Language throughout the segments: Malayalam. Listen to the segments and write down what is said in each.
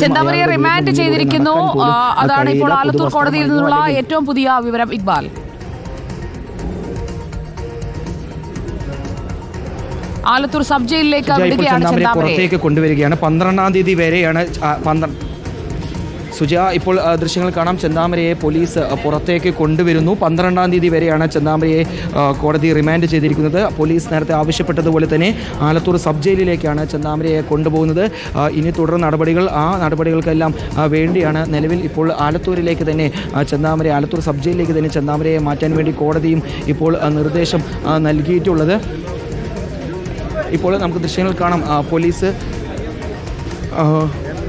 ചെന്താമരയെ റിമാൻഡ് ചെയ്തിരിക്കുന്നു. അതാണ് ഇപ്പോൾ ആലത്തൂർ കോടതിയിൽ നിന്നുള്ള ഏറ്റവും പുതിയ വിവരം ഇക്ബാൽ. ആലത്തൂർ സബ് ജയിലിലേക്ക് പുറത്തേക്ക് കൊണ്ടുവരികയാണ്. പന്ത്രണ്ടാം തീയതി വരെയാണ് സുജ ഇപ്പോൾ ദൃശ്യങ്ങൾ കാണാം. ചെന്താമരയെ പോലീസ് പുറത്തേക്ക് കൊണ്ടുവരുന്നു. പന്ത്രണ്ടാം തീയതി വരെയാണ് ചെന്താമരയെ കോടതി റിമാൻഡ് ചെയ്തിരിക്കുന്നത്. പോലീസ് നേരത്തെ ആവശ്യപ്പെട്ടതുപോലെ തന്നെ ആലത്തൂർ സബ് ജയിലിലേക്കാണ് ചെന്താമരയെ കൊണ്ടുപോകുന്നത്. ഇനി തുടർ നടപടികൾ ആ നടപടികൾക്കെല്ലാം വേണ്ടിയാണ് നിലവിൽ ഇപ്പോൾ ആലത്തൂരിലേക്ക് തന്നെ ചെന്താമര ആലത്തൂർ സബ് ജയിലിലേക്ക് തന്നെ ചെന്താമരയെ മാറ്റാൻ വേണ്ടി കോടതിയും ഇപ്പോൾ നിർദ്ദേശം നൽകിയിട്ടുള്ളത്. ഇപ്പോൾ നമുക്ക് ദൃശ്യങ്ങൾ കാണാം. പോലീസ്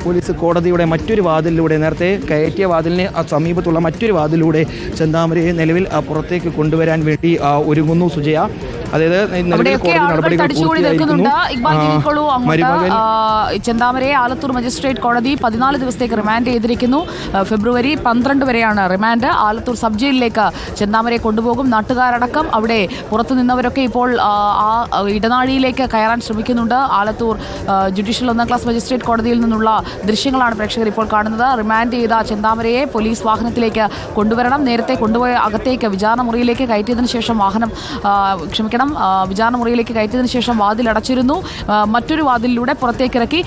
പോലീസ് കോടതിയുടെ മറ്റൊരു വാതിലിലൂടെ നേരത്തെ കയറ്റിയ വാതിലിന് സമീപത്തുള്ള മറ്റൊരു വാതിലൂടെ ചെന്താമരയെ നിലവിൽ പുറത്തേക്ക് കൊണ്ടുവരാൻ വേണ്ടി ഒരുങ്ങുന്നു സുജയ. അതായത് നിലവിൽ കോടതി നടപടികൾ ചെന്താമരയെ ആലത്തൂർ മജിസ്ട്രേറ്റ് കോടതി പതിനാല് ദിവസത്തേക്ക് റിമാൻഡ് ചെയ്തിരിക്കുന്നു. ഫെബ്രുവരി പന്ത്രണ്ട് വരെയാണ് റിമാൻഡ്. ആലത്തൂർ സബ് ജയിലിലേക്ക് ചെന്താമരയെ കൊണ്ടുപോകും. നാട്ടുകാരടക്കം അവിടെ പുറത്തു നിന്നവരൊക്കെ ഇപ്പോൾ ആ, ഇടനാഴിയിലേക്ക് കയറാൻ ശ്രമിക്കുന്നുണ്ട്. ആലത്തൂർ ജുഡീഷ്യൽ ഒന്നാം ക്ലാസ് മജിസ്ട്രേറ്റ് കോടതിയിൽ നിന്നുള്ള ദൃശ്യങ്ങളാണ് പ്രേക്ഷകർ ഇപ്പോൾ കാണുന്നത്. റിമാൻഡ് ചെയ്ത ചെന്താമരയെ പോലീസ് വാഹനത്തിലേക്ക് കൊണ്ടുവരണം. നേരത്തെ കൊണ്ടുപോയ അകത്തേക്ക് വിചാരണ മുറിയിലേക്ക് കയറ്റിയതിനു ശേഷം വാഹനം ക്ഷമിക്കണം ആ, വിചാരണ മുറിയിലേക്ക് കയറ്റിയതിനു ശേഷം വാതിൽ അടച്ചിരുന്നു. മറ്റൊരു വാതിലിലൂടെ പുറത്തേക്കിറക്കി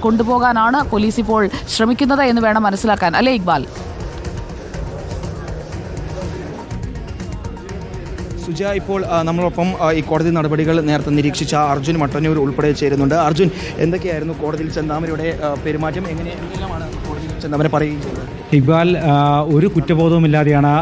കൊണ്ടുപോകാനാണ് പോലീസ് ഇപ്പോൾ ശ്രമിക്കുന്നത് എന്ന് വേണം മനസ്സിലാക്കാൻ. അല്ലേ ഇക്ബാൽ? സുജ ഇപ്പോൾ നമ്മളൊപ്പം ഈ കോടതി നടപടികൾ നേരത്തെ നിരീക്ഷിച്ച അർജുൻ മട്ടന്നൂർ ഉൾപ്പെടെ ചേരുന്നുണ്ട്. അർജുൻ എന്തൊക്കെയായിരുന്നു കോടതിയിൽ ചെന്താമരയുടെ പെരുമാറ്റം? എങ്ങനെ കോടതിയിൽ ചെന്താമര പറയുകയും ഇക്ബാൽ ഒരു കുറ്റബോധവുമില്ലാതെയാണ്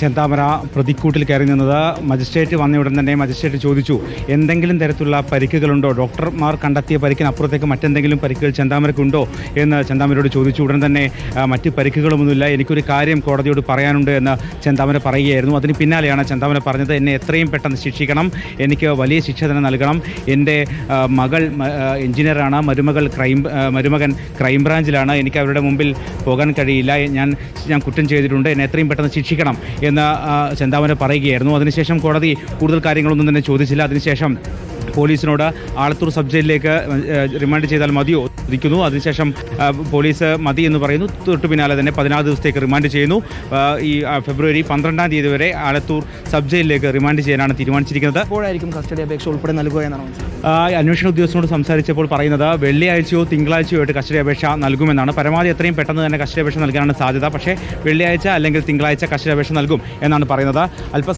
ചെന്താമര പ്രതിക്കൂട്ടിൽ കയറി നിന്നത്. മജിസ്ട്രേറ്റ് വന്ന ഉടൻ തന്നെ മജിസ്ട്രേറ്റ് ചോദിച്ചു എന്തെങ്കിലും തരത്തിലുള്ള പരിക്കുകളുണ്ടോ? ഡോക്ടർമാർ കണ്ടെത്തിയ പരിക്കിനപ്പുറത്തേക്ക് മറ്റെന്തെങ്കിലും പരിക്കുകൾ ചെന്താമരക്കുണ്ടോ എന്ന് ചെന്താമരയോട് ചോദിച്ചു. ഉടൻ തന്നെ മറ്റ് പരിക്കുകളൊന്നുമില്ല. എനിക്കൊരു കാര്യം കോടതിയോട് പറയാനുണ്ട് എന്ന് ചെന്താമര പറയുകയായിരുന്നു. അതിന് പിന്നാലെയാണ് ചെന്താമര പറഞ്ഞത്. എന്നെ എത്രയും പെട്ടെന്ന് ശിക്ഷിക്കണം. എനിക്ക് വലിയ ശിക്ഷ തന്നെ നൽകണം. എന്റെ മകൾ എഞ്ചിനീയറാണ്. മരുമകൾ ക്രൈം മരുമകൻ ക്രൈംബ്രാഞ്ചിലാണ് എനിക്ക് അവരുടെ മുമ്പിൽ പോകാൻ കഴിയില്ല. ഞാൻ ഞാൻ കുറ്റം ചെയ്തിട്ടുണ്ട്. എന്നെ എത്രയും പെട്ടെന്ന് ശിക്ഷിക്കണം എന്ന് ആ, ചെന്താമര പറയുകയായിരുന്നു. അതിനുശേഷം കോടതി കൂടുതൽ കാര്യങ്ങളൊന്നും തന്നെ ചോദിച്ചില്ല. അതിനുശേഷം പോലീസിനോട് ആലത്തൂർ സബ് ജയിലിലേക്ക് റിമാൻഡ് ചെയ്താൽ മതിയോ ചോദിക്കുന്നു അതിനുശേഷം പോലീസ് മതി എന്ന് പറയുന്നു. തൊട്ടു പിന്നാലെ തന്നെ പതിനാറ് ദിവസത്തേക്ക് റിമാൻഡ് ചെയ്യുന്നു. ഈ ഫെബ്രുവരി പന്ത്രണ്ടാം തീയതി വരെ ആലത്തൂർ സബ് ജയിലിലേക്ക് റിമാൻഡ് ചെയ്യാനാണ് തീരുമാനിച്ചിരിക്കുന്നത്. എപ്പോഴായിരിക്കും കസ്റ്റഡി അപേക്ഷ ഉൾപ്പെടെ നൽകുക എന്നാണ് അന്വേഷണ ഉദ്യോഗസ്ഥനോട് സംസാരിച്ചപ്പോൾ പറയുന്നത് വെള്ളിയാഴ്ചയോ തിങ്കളാഴ്ചയോ ആയിട്ട് കസ്റ്റഡി അപേക്ഷ നൽകുമെന്നാണ്. പരമാവധി എത്രയും പെട്ടെന്ന് തന്നെ കസ്റ്റഡി അപേക്ഷ നൽകാനാണ് സാധ്യത. പക്ഷേ വെള്ളിയാഴ്ച അല്ലെങ്കിൽ തിങ്കളാഴ്ച കസ്റ്റഡി അപേക്ഷ നൽകും എന്നാണ് പറയുന്നത്. അല്പ